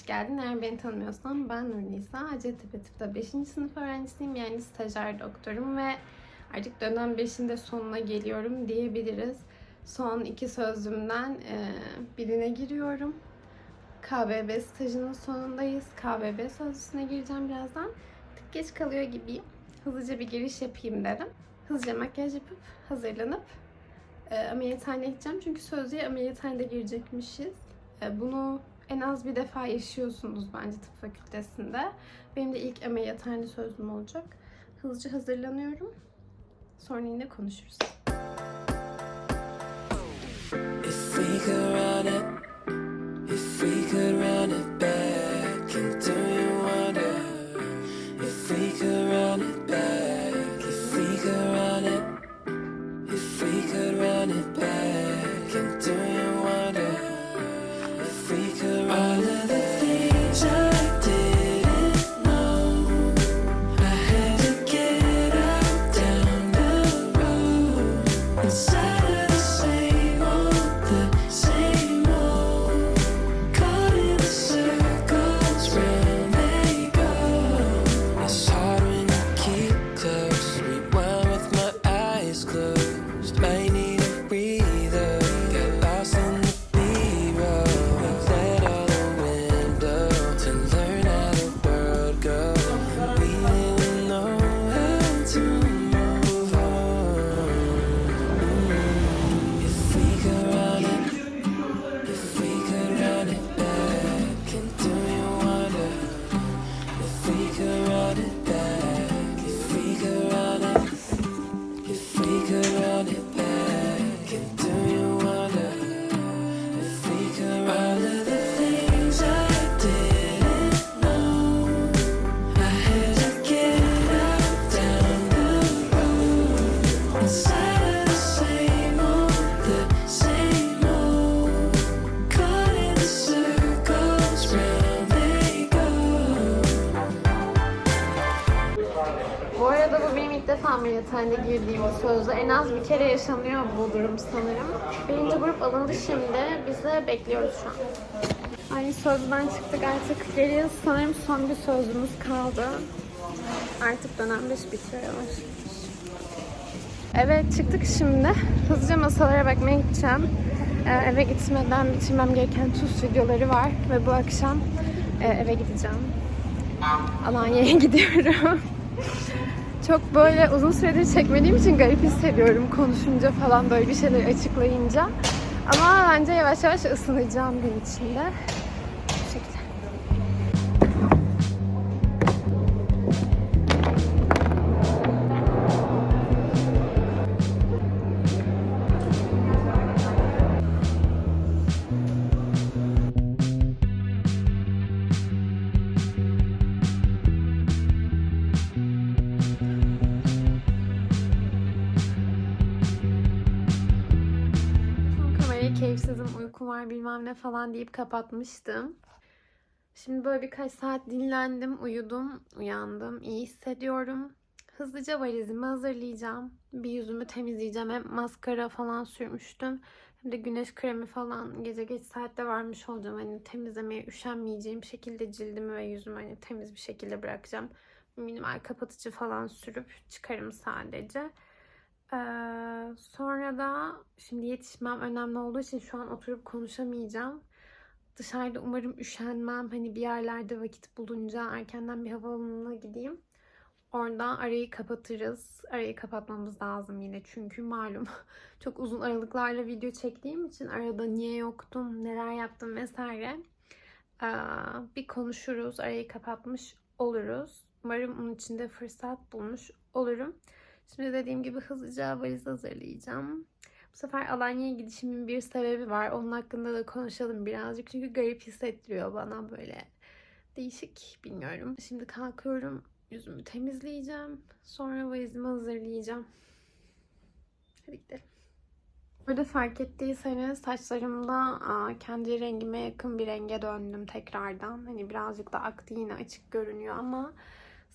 hoş geldin. Eğer beni tanımıyorsan ben Nur Nisa. Hacettepe Tıp'ta 5. sınıf öğrencisiyim. Yani stajyer doktorum ve artık dönem 5'in de sonuna geliyorum diyebiliriz. Son iki sözlümden e, birine giriyorum. KBB stajının sonundayız. KBB sözlüsüne gireceğim birazdan. Tık geç kalıyor gibiyim. Hızlıca bir giriş yapayım dedim. Hızlıca makyaj yapıp hazırlanıp e, ameliyathaneye gideceğim. Çünkü sözlüğe ameliyathanede girecekmişiz. E, Bunu en az bir defa yaşıyorsunuz bence tıp fakültesinde. Benim de ilk ameliyathane sözlüm olacak. Hızlıca hazırlanıyorum. Sonra yine konuşuruz. If we could run it, if we could run ameliyathanede girdiğim bir sözlü. En az bir kere yaşanıyor bu durum sanırım. Birinci grup alındı şimdi. Biz de bekliyoruz şu an. Ay sözden çıktık artık. Geriye sanırım son bir sözümüz kaldı. Artık dönem 5 bitiyor. Evet çıktık şimdi. Hızlıca masalara bakmaya gideceğim. Ee, eve gitmeden bitirmem gereken TUS videoları var. Ve bu akşam e, eve gideceğim. Alanya'ya gidiyorum. Çok böyle uzun süredir çekmediğim için garip hissediyorum konuşunca falan böyle bir şeyler açıklayınca. Ama bence yavaş yavaş ısınacağım gün içinde. Var bilmem ne falan deyip kapatmıştım. Şimdi böyle birkaç saat dinlendim, uyudum, uyandım, iyi hissediyorum. Hızlıca valizimi hazırlayacağım. Bir yüzümü temizleyeceğim. Hem maskara falan sürmüştüm. Hem de güneş kremi falan gece geç saatte varmış olacağım. Hani temizlemeye üşenmeyeceğim şekilde cildimi ve yüzümü hani temiz bir şekilde bırakacağım. Minimal kapatıcı falan sürüp çıkarım sadece. Ee, sonra da şimdi yetişmem önemli olduğu için şu an oturup konuşamayacağım. Dışarıda umarım üşenmem. Hani bir yerlerde vakit bulunca erkenden bir havaalanına gideyim. Oradan arayı kapatırız. Arayı kapatmamız lazım yine çünkü malum çok uzun aralıklarla video çektiğim için arada niye yoktum, neler yaptım vesaire. Ee, bir konuşuruz, arayı kapatmış oluruz. Umarım onun için de fırsat bulmuş olurum. Şimdi dediğim gibi hızlıca valiz hazırlayacağım. Bu sefer Alanya'ya gidişimin bir sebebi var. Onun hakkında da konuşalım birazcık. Çünkü garip hissettiriyor bana böyle. Değişik bilmiyorum. Şimdi kalkıyorum. Yüzümü temizleyeceğim. Sonra valizimi hazırlayacağım. Hadi gidelim. Burada fark ettiyseniz saçlarımda kendi rengime yakın bir renge döndüm tekrardan. Hani birazcık da aktı yine açık görünüyor ama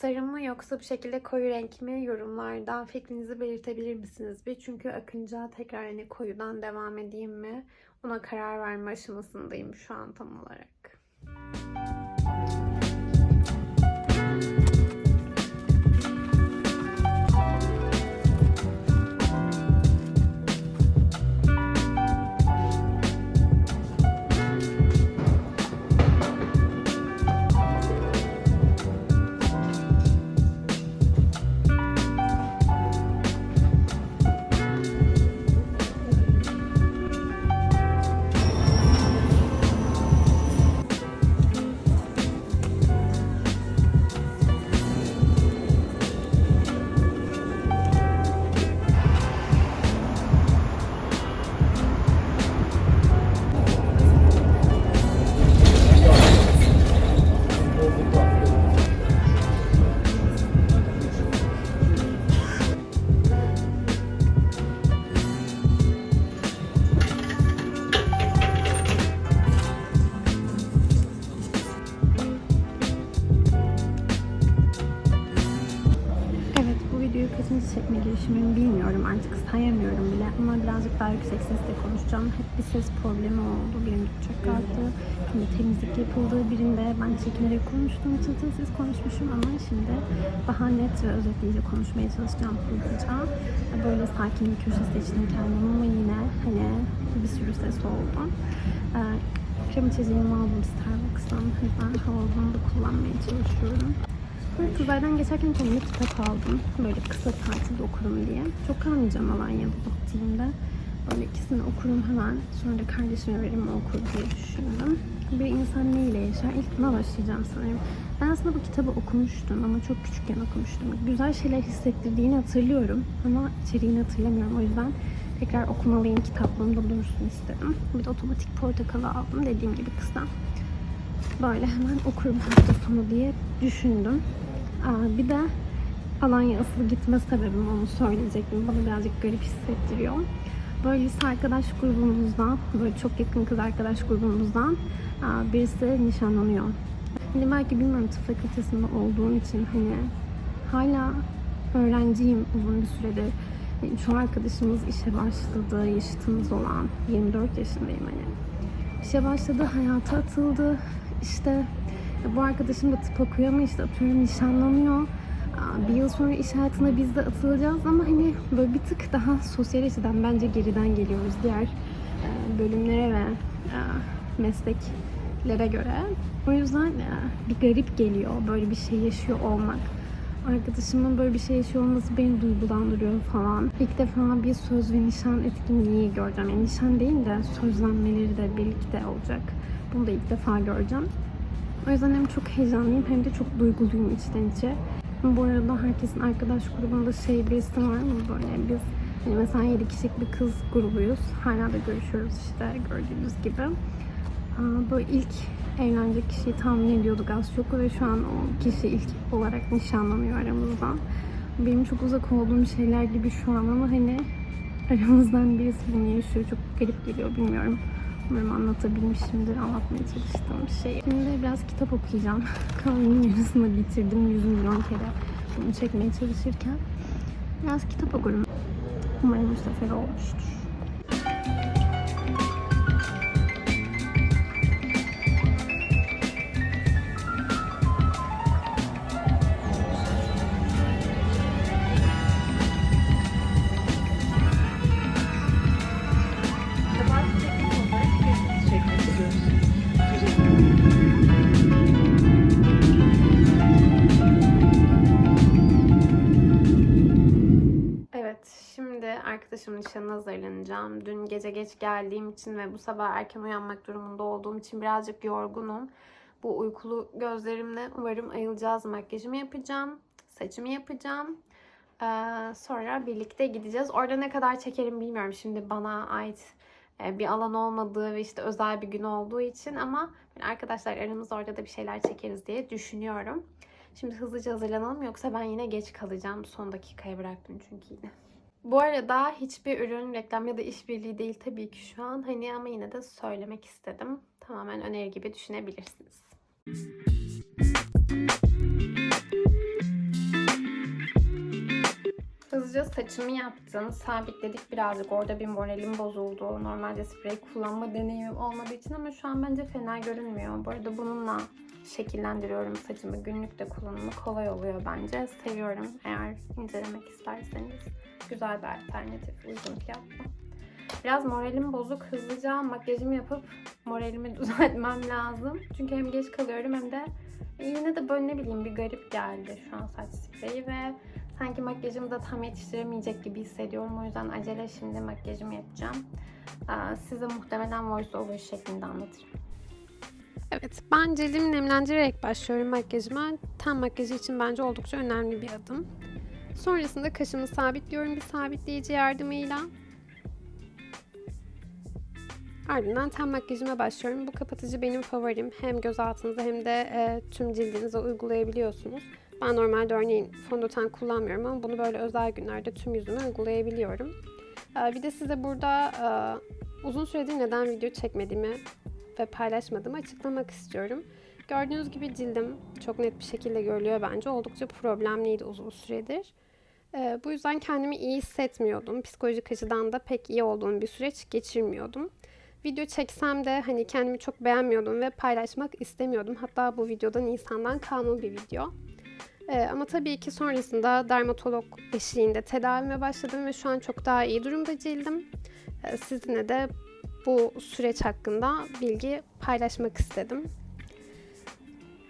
sarı mı yoksa bu şekilde koyu renk mi yorumlarda fikrinizi belirtebilir misiniz? Bir çünkü akınca tekrar hani koyudan devam edeyim mi? Ona karar verme aşamasındayım şu an tam olarak. Konuşacağım. Hep bir ses problemi oldu. Birinde çok kalktı, birinde temizlik yapıldı, birinde ben çekinerek konuştuğum için sessiz konuşmuşum ama şimdi daha net ve özetleyici konuşmaya çalışacağım hızlıca. Böyle sakin bir köşe seçtim kendime ama yine hani bir sürü ses oldu. Ee, krem içeceğimi aldım Starbucks'tan. O yüzden havalı da kullanmaya çalışıyorum. Böyle Kızlardan geçerken kendime kitap aldım. Böyle kısa tatilde okurum diye. Çok kalmayacağım Alanya'da gittiğimde. Böyle ikisini okurum hemen. Sonra da kardeşime veririm okur diye düşündüm. Bir insan neyle yaşar? İlk buna başlayacağım sanırım. Ben aslında bu kitabı okumuştum ama çok küçükken okumuştum. Güzel şeyler hissettirdiğini hatırlıyorum ama içeriğini hatırlamıyorum. O yüzden tekrar okumalıyım kitaplığımda dursun istedim. Bir de otomatik portakalı aldım dediğim gibi kısa böyle hemen okurum hafta sonu diye düşündüm. Aa, bir de Alanya asıl gitme sebebim onu söyleyecektim. Bana birazcık garip hissettiriyor. Böyle lise arkadaş grubumuzdan, böyle çok yakın kız arkadaş grubumuzdan birisi nişanlanıyor. Hani belki bilmiyorum tıp fakültesinde olduğum için hani hala öğrenciyim uzun bir süredir. Yani şu arkadaşımız işe başladı, yaşıtımız olan 24 yaşındayım hani. İşe başladı, hayata atıldı. İşte bu arkadaşım da tıp okuyor ama işte atıyorum nişanlanıyor. Bir yıl sonra iş hayatına biz de atılacağız ama hani böyle bir tık daha sosyal açıdan bence geriden geliyoruz diğer e, bölümlere ve e, mesleklere göre. O yüzden e, bir garip geliyor böyle bir şey yaşıyor olmak. Arkadaşımın böyle bir şey yaşıyor olması beni duygulandırıyor falan. İlk defa bir söz ve nişan etkinliği göreceğim. Yani nişan değil de sözlenmeleri de birlikte olacak. Bunu da ilk defa göreceğim. O yüzden hem çok heyecanlıyım hem de çok duyguluyum içten içe. Bu arada herkesin arkadaş grubunda şey birisi var mı böyle biz hani mesela 7 kişilik bir kız grubuyuz. Hala da görüşüyoruz işte gördüğünüz gibi. Böyle ilk evlenecek kişiyi tahmin ediyorduk az çok ve şu an o kişi ilk olarak nişanlanıyor aramızdan. Benim çok uzak olduğum şeyler gibi şu an ama hani aramızdan birisi bunu yaşıyor. Çok garip geliyor bilmiyorum. Umarım anlatabilmişimdir anlatmaya çalıştığım şey. Şimdi biraz kitap okuyacağım. Kahvenin yarısını bitirdim 100 milyon kere bunu çekmeye çalışırken. Biraz kitap okurum. Umarım bu sefer olmuştur. Arkadaşımın nişanına hazırlanacağım. Dün gece geç geldiğim için ve bu sabah erken uyanmak durumunda olduğum için birazcık yorgunum. Bu uykulu gözlerimle umarım ayılacağız. Makyajımı yapacağım, saçımı yapacağım. Ee, sonra birlikte gideceğiz. Orada ne kadar çekerim bilmiyorum. Şimdi bana ait e, bir alan olmadığı ve işte özel bir gün olduğu için ama arkadaşlar aramızda orada da bir şeyler çekeriz diye düşünüyorum. Şimdi hızlıca hazırlanalım yoksa ben yine geç kalacağım. Son dakikaya bıraktım çünkü yine. Bu arada hiçbir ürün reklam ya da işbirliği değil tabii ki şu an. Hani ama yine de söylemek istedim. Tamamen öneri gibi düşünebilirsiniz. Hızlıca saçımı yaptım. Sabitledik birazcık. Orada bir moralim bozuldu. Normalde sprey kullanma deneyimim olmadığı için ama şu an bence fena görünmüyor. Bu arada bununla şekillendiriyorum saçımı. Günlük de kullanımı kolay oluyor bence. Seviyorum eğer incelemek isterseniz. Güzel bir alternatif uygun fiyatlı. Biraz moralim bozuk. Hızlıca makyajımı yapıp moralimi düzeltmem lazım. Çünkü hem geç kalıyorum hem de yine de böyle ne bileyim bir garip geldi şu an saç spreyi ve sanki makyajımı da tam yetiştiremeyecek gibi hissediyorum. O yüzden acele şimdi makyajımı yapacağım. Size muhtemelen voice over şeklinde anlatırım. Evet, ben cildimi nemlendirerek başlıyorum makyajıma. Ten makyajı için bence oldukça önemli bir adım. Sonrasında kaşımı sabitliyorum bir sabitleyici yardımıyla. Ardından ten makyajıma başlıyorum. Bu kapatıcı benim favorim. Hem göz altınıza hem de e, tüm cildinize uygulayabiliyorsunuz. Ben normalde örneğin fondöten kullanmıyorum ama bunu böyle özel günlerde tüm yüzüme uygulayabiliyorum. E, bir de size burada e, uzun süredir neden video çekmediğimi ve paylaşmadığımı açıklamak istiyorum. Gördüğünüz gibi cildim çok net bir şekilde görülüyor bence. Oldukça problemliydi uzun süredir. Ee, bu yüzden kendimi iyi hissetmiyordum. Psikolojik açıdan da pek iyi olduğum bir süreç geçirmiyordum. Video çeksem de hani kendimi çok beğenmiyordum ve paylaşmak istemiyordum. Hatta bu videoda Nisan'dan kalma bir video. Ee, ama tabii ki sonrasında dermatolog eşliğinde tedavime başladım ve şu an çok daha iyi durumda cildim. Ee, sizinle de bu süreç hakkında bilgi paylaşmak istedim.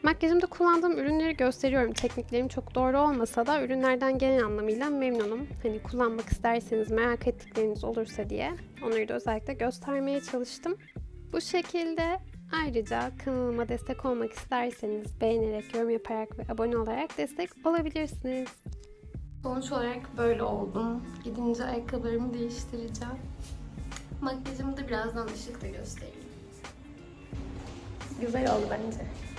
Makyajımda kullandığım ürünleri gösteriyorum. Tekniklerim çok doğru olmasa da ürünlerden genel anlamıyla memnunum. Hani kullanmak isterseniz merak ettikleriniz olursa diye onları da özellikle göstermeye çalıştım. Bu şekilde ayrıca kanalıma destek olmak isterseniz beğenerek, yorum yaparak ve abone olarak destek olabilirsiniz. Sonuç olarak böyle oldum. Gidince ayakkabılarımı değiştireceğim. Makyajımı da birazdan ışıkla göstereyim. Güzel oldu bence.